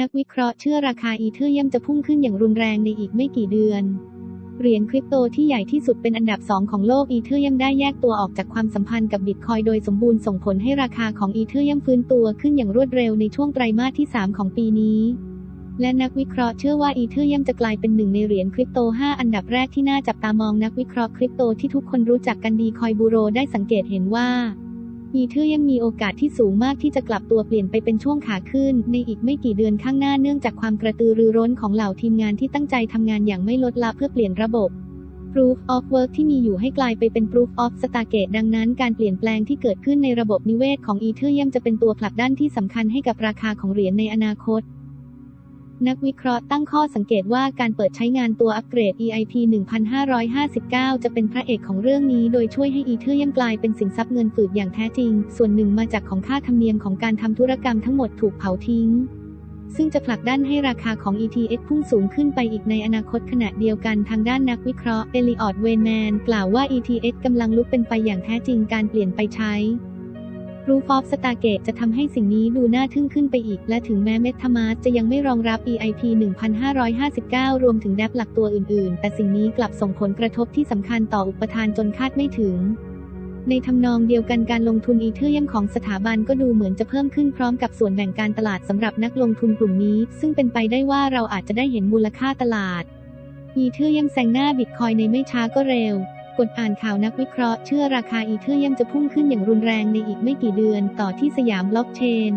นักวิเคราะห์เชื่อราคาอีเธอรียมจะพุ่งขึ้นอย่างรุนแรงในอีกไม่กี่เดือน เหรียญคริปโตที่ใหญ่ที่สุดเป็นอันดับ 2 ของโลกอีเธอรียมได้แยกตัวออกจากความสัมพันธ์กับบิตคอยโดยสมบูรณ์ส่งผลให้ราคาของอีเธอรียมฟื้นตัวขึ้นอย่างรวดเร็วในช่วงไตรมาสที่ 3 ของปีนี้ และนักวิเคราะห์เชื่อว่าอีเธอรียมจะกลายเป็นหนึ่งในเหรียญคริปโต 5 อันดับแรกที่น่าจับตามองนักวิเคราะห์คริปโตที่ทุกคนรู้จักกันดีคอยบูโรได้สังเกตเห็นว่า อีเธอยังมีโอกาสที่สูงมากที่จะกลับตัวเปลี่ยนไปเป็นช่วงขาขึ้น ในอีกไม่กี่เดือนข้างหน้าเนื่องจากความกระตือรือร้นของเหล่าทีมงานที่ตั้งใจทำงานอย่างไม่ลดละเพื่อเปลี่ยนระบบ Proof of Work ที่มีอยู่ให้กลายไปเป็น Proof of Stargate ดังนั้นการเปลี่ยนแปลงที่เกิดขึ้นในระบบนิเวศของอีเธอร์ยัมจะเป็นตัวผลักดันที่สำคัญให้กับราคาของเหรียญในอนาคต นักวิเคราะห์ตั้งข้อสังเกตว่าการเปิดใช้งานตัวอัปเกรด EIP 1559 จะเป็นพระเอกของเรื่องนี้ โดยช่วยให้อีเธอรียมกลายเป็นสินทรัพย์เงินฝืดอย่างแท้จริง ส่วนหนึ่งมาจากของค่าธรรมเนียมของการทำธุรกรรมทั้งหมดถูกเผาทิ้งซึ่งจะผลักดันให้ราคาของ ETH พุ่งสูงขึ้นไปอีกในอนาคตขณะเดียวกันทางด้านนักวิเคราะห์เอลิออดเวนแมนกล่าวว่า ETH กำลังลุกเป็นไปอย่างแท้จริงการเปลี่ยนไปใช้ Proof of Stargate จะทำให้สิ่งนี้ดูน่าทึ่งขึ้นไปอีก และถึงแม้ MetaMask จะยังไม่รองรับ EIP 1559 รวมถึงแดปหลักตัวอื่นๆ แต่สิ่งนี้กลับส่งผลกระทบที่สำคัญต่ออุปทานจนคาดไม่ถึง ในทำนองเดียวกันการลงทุนอีเธอรียมของสถาบันก็ดูเหมือนจะเพิ่มขึ้นพร้อมกับส่วนแบ่งการตลาดสำหรับนักลงทุนกลุ่มนี้ ซึ่งเป็นไปได้ว่าเราอาจจะได้เห็นมูลค่าตลาดอีเธอรียมแซงหน้าบิตคอยในไม่ช้าก็เร็ว กดอ่านข่าวนักวิเคราะห์เชื่อราคาอีเธอร์ยมจะพุ่งขึ้นอย่างรุนแรงในอีกไม่กี่เดือนต่อที่สยามบล็อกเชน